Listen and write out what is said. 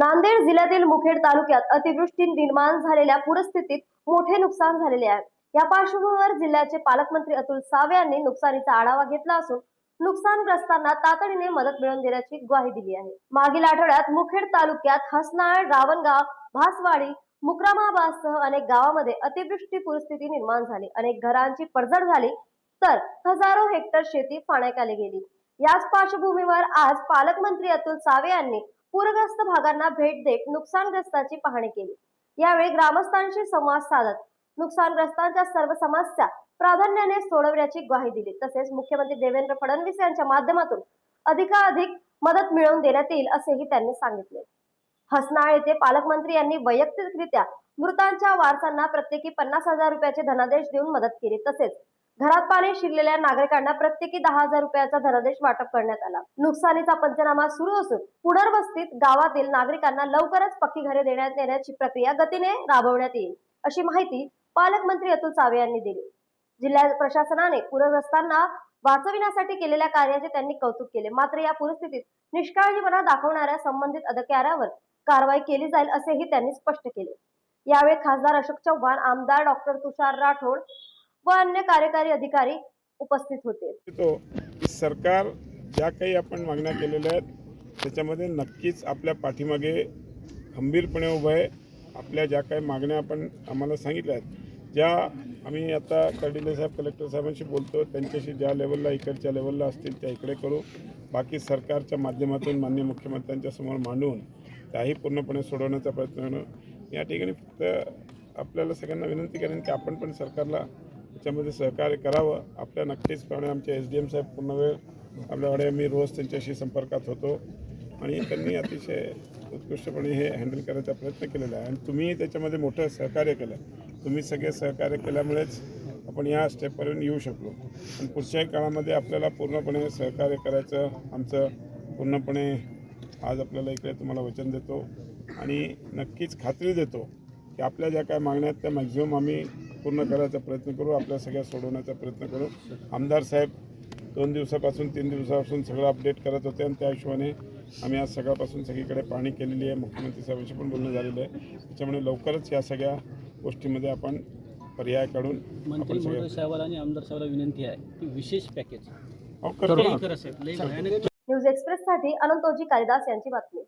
नांदेड जिल्ह्यातील मुखेड तालुक्यात अतिवृष्टी निर्माण झालेल्या पूरस्थितीत मोठे नुकसान झालेले आहे. या पार्श्वभूमीवर जिल्ह्याचे पालकमंत्री अतुल सावे यांनी नुकसानीचा आढावा घेतला असून नुकसानग्रस्तांना तातडीने मदत मिळवून देण्याची ग्वाही दिली आहे. मागील आठवड्यात मुखेड तालुक्यात हसनाळ रावणगाव भासवाडी मुक्रामाबादसह अनेक गावांमध्ये अतिवृष्टी पूरस्थिती निर्माण झाली. अनेक घरांची पडझड झाली तर हजारो हेक्टर शेती पाण्याखाली गेली. याच पार्श्वभूमीवर आज पालकमंत्री अतुल सावे यांनी पूरग्रस्त भागांना भेट देत नुकसानग्रस्तांची पाहणी केली. यावेळी ग्रामस्थांशी संवाद साधत नुकसानग्रस्तांच्या सर्व समस्या प्राधान्याने सोडवण्याची ग्वाही दिली. तसेच मुख्यमंत्री देवेंद्र फडणवीस यांच्या माध्यमातून अधिकाधिक मदत मिळवून देण्यात येईल असेही त्यांनी सांगितले. हसनाळ येथे पालकमंत्री यांनी वैयक्तिकरित्या मृतांच्या वारसांना प्रत्येकी पन्नास हजार रुपयाचे धनादेश देऊन मदत केली. तसेच घरात पाणी शिरलेल्या नागरिकांना प्रत्येकी दहा हजार रुपयाचा धनादेश वाटप करण्यात आला. नुकसानीचा पंचनामा सुरू असून पुनर्वस्तीत गावातील नागरिकांना लवकरच पक्की घरे देण्यात येण्याची प्रक्रिया गतीने राबवण्यात येईल अशी माहिती पालकमंत्री अतुल सावे यांनी दिली. जिल्हा प्रशासनाने पूरग्रस्तांना वाचविण्यासाठी केलेल्या कार्याचे त्यांनी कौतुक केले. मात्र या परिस्थितीत निष्काळजीपणा दाखवणाऱ्या संबंधित अधिकाऱ्यावर कारवाई केली जाईल असेही त्यांनी स्पष्ट केले. यावेळी खासदार अशोक चव्हाण आमदार डॉक्टर तुषार राठोड व अन्य कार्यकारी अधिकारी उपस्थित होते. तो सरकार ज्या काही आपण मागण्या केलेल्या आहेत त्याच्यामध्ये नक्कीच आपल्या पाठीमागे खंबीरपणे उभं आहे. आपल्या ज्या काही मागण्या आपण आम्हाला सांगितल्या आहेत ज्या आम्ही आता कर्डिले साहेब कलेक्टर साहेबांशी बोलतो त्यांच्याशी ज्या लेवलला इकडच्या लेवलला असतील त्या इकडे करू. बाकी सरकारच्या माध्यमातून माननीय मुख्यमंत्र्यांच्या समोर मांडून त्याही पूर्णपणे सोडवण्याचा प्रयत्न करणं. या ठिकाणी फक्त आपल्याला सगळ्यांना विनंती करेन की आपण पण सरकारला त्याच्यामध्ये सहकार्य करावं. आपल्या नक्कीच प्रमाणे आमचे एस डी एम साहेब पूर्ण वेळ आपल्याकडे मी रोज त्यांच्याशी संपर्कात होतो. आणि त्यांनी अतिशय उत्कृष्टपणे हे हँडल करायचा प्रयत्न केलेला आहे. आणि तुम्ही त्याच्यामध्ये मोठं सहकार्य केलं. तुम्ही सगळे सहकार्य केल्यामुळेच आपण या स्टेपपर्यंत येऊ शकलो. आणि पुढच्याही काळामध्ये आपल्याला पूर्णपणे सहकार्य करायचं आमचं पूर्णपणे आज आपल्याला इकडे तुम्हाला वचन देतो. आणि नक्कीच खात्री देतो की आपल्या ज्या काय मागण्या आहेत त्या मॅक्झिमम आम्ही पूर्ण करायचा प्रयत्न करू आपल्या सगळ्या सोडवण्याचा प्रयत्न करू. आमदार साहेब दोन दिवसापासून तीन दिवसापासून सगळं अपडेट करत होते आणि त्या हिशोबाने आम्ही आज सकाळपासून सगळीकडे पाणी केलेली आहे. मुख्यमंत्री साहेबांशी पण बोलणं झालेलं आहे. त्याच्यामुळे लवकरच या सगळ्या गोष्टीमध्ये आपण पर्याय काढून आपण सगळ्या साहेबाला आणि आमदार साहेबाला विनंती आहे की विशेष पॅकेज न्यूज एक्सप्रेस साठी अनंतोजी कालिदास यांची बातमी.